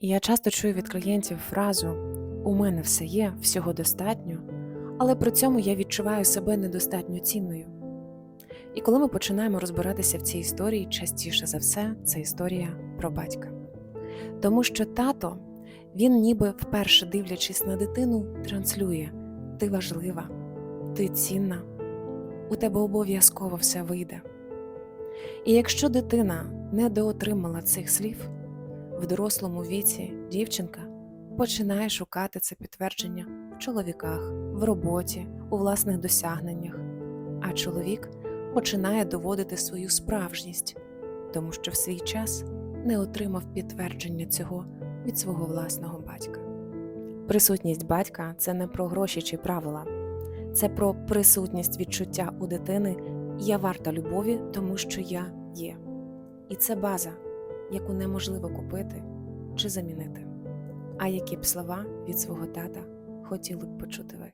Я часто чую від клієнтів фразу У мене все є, всього достатньо, але при цьому я відчуваю себе недостатньо цінною. І коли ми починаємо розбиратися в цій історії, частіше за все, це історія про батька. Тому що тато, він ніби вперше дивлячись на дитину, транслює: ти важлива, ти цінна, у тебе обов'язково все вийде. І якщо дитина недоотримала цих слів, в дорослому віці дівчинка починає шукати це підтвердження в чоловіках, в роботі, у власних досягненнях, а чоловік починає доводити свою справжність, тому що в свій час не отримав підтвердження цього від свого власного батька. Присутність батька це не про гроші чи правила, це про присутність відчуття у дитини я варта любові, тому що я є. І це база, яку неможливо купити чи замінити. А які б слова від свого тата хотіли б почути ви?